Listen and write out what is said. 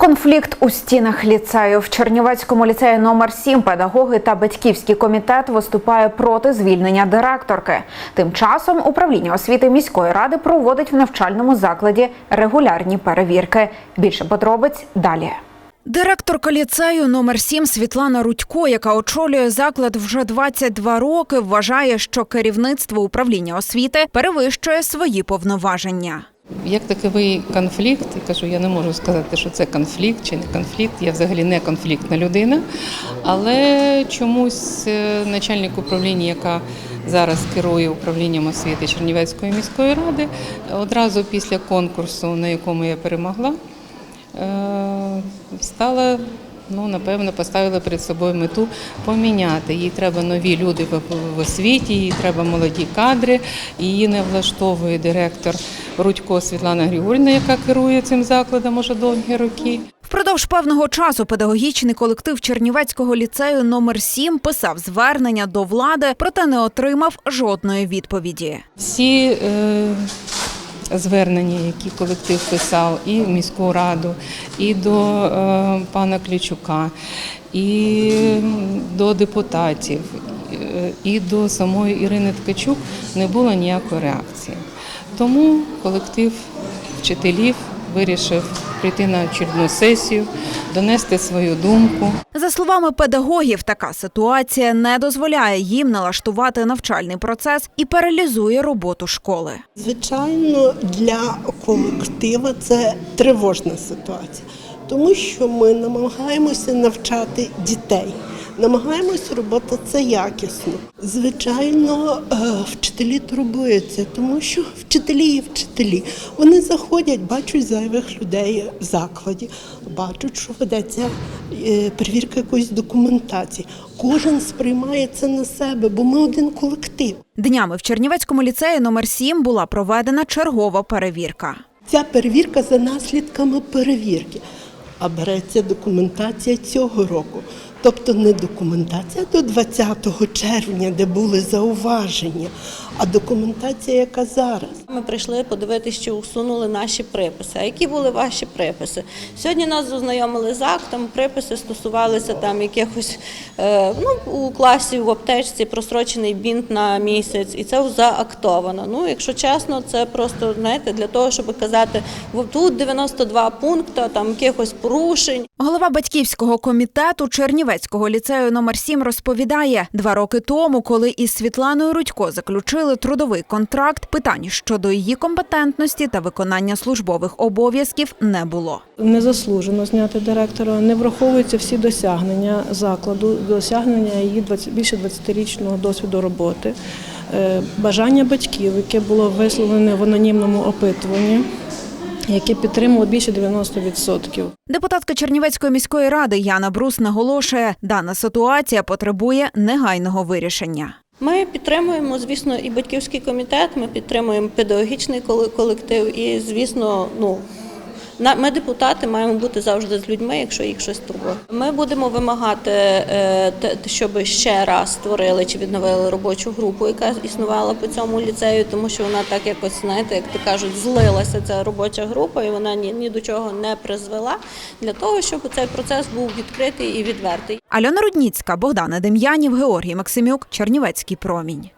Конфлікт у стінах ліцею в Чернівецькому ліцеї номер 7 педагоги та батьківський комітет виступає проти звільнення директорки. Тим часом управління освіти міської ради проводить в навчальному закладі регулярні перевірки. Більше подробиць далі. Директорка ліцею номер 7 Світлана Рудько, яка очолює заклад вже 22 роки, вважає, що керівництво управління освіти перевищує свої повноваження. Як таковий конфлікт, я кажу, я не можу сказати, що це конфлікт чи не конфлікт. Я взагалі не конфліктна людина. Але чомусь е, начальник управління, яка зараз керує управлінням освіти Чернівецької міської ради, одразу після конкурсу, на якому я перемогла, е, стала. Ну, напевно, поставила перед собою мету поміняти. Їй треба нові люди в в освіті, їй треба молоді кадри. Її не влаштовує директор Рудько Світлана Григорівна, яка керує цим закладом уже довгі роки. Впродовж певного часу педагогічний колектив Чернівецького ліцею номер 7 писав звернення до влади, проте не отримав жодної відповіді. Всі е, звернення, які колектив писав, і в міську раду, і до е, пана Клічука, і до депутатів, і до самої Ірини Ткачук не було ніякої реакції. Тому колектив вчителів вирішив прийти на очередну сесію, донести свою думку. За словами педагогів, така ситуація не дозволяє їм налаштувати навчальний процес і паралізує роботу школи. Звичайно, для колектива це тривожна ситуація, тому що ми намагаємося навчати дітей, намагаємося робити це якісно. Звичайно, е, вчителі турбуються, тому що вчителі є вчителі. Вони заходять, бачать зайвих людей в закладі, бачать, що ведеться е, перевірка якоїсь документації. Кожен сприймає це на себе, бо ми один колектив. Днями в Чернівецькому ліцеї номер 7 була проведена чергова перевірка. Ця перевірка за наслідками перевірки, а береться документація цього року. Тобто не документація до 20 червня, де були зауваження, а документація, яка зараз. Ми прийшли подивитися, чи усунули наші приписи. А які були ваші приписи? Сьогодні нас ознайомили з актом. Приписи стосувалися там якихось е, ну, у класі в аптечці просрочений бінт на місяць, і це заактовано. Ну, якщо чесно, це просто знаєте для того, щоб казати, «Во, тут 92 пункти, там якихось порушень. Голова батьківського комітету Чернівецького ліцею номер 7 розповідає, два роки тому, коли із Світланою Рудько заключили трудовий контракт, питань щодо її компетентності та виконання службових обов'язків не було. Незаслужено зняти директора, не враховуються всі досягнення закладу, досягнення її більше 20-річного досвіду роботи, е, бажання батьків, яке було висловлене в анонімному опитуванні, яке підтримало більше 90%. Депутатка Чернівецької міської ради Яна Брус наголошує, дана ситуація потребує негайного вирішення. Ми підтримуємо, звісно, і батьківський комітет, ми підтримуємо педагогічний колектив, і звісно, ну. Ми, депутати, маємо бути завжди з людьми, якщо їх щось турбує. Ми будемо вимагати, е, щоб ще раз створили чи відновили робочу групу, яка існувала по цьому ліцею, тому що вона так якось, знаєте, як то кажуть, злилася ця робоча група, і вона ні, ні до чого не призвела для того, щоб цей процес був відкритий і відвертий. Альона Рудніцька, Богдана Дем'янів, Георгій Максимюк, Чернівецький промінь.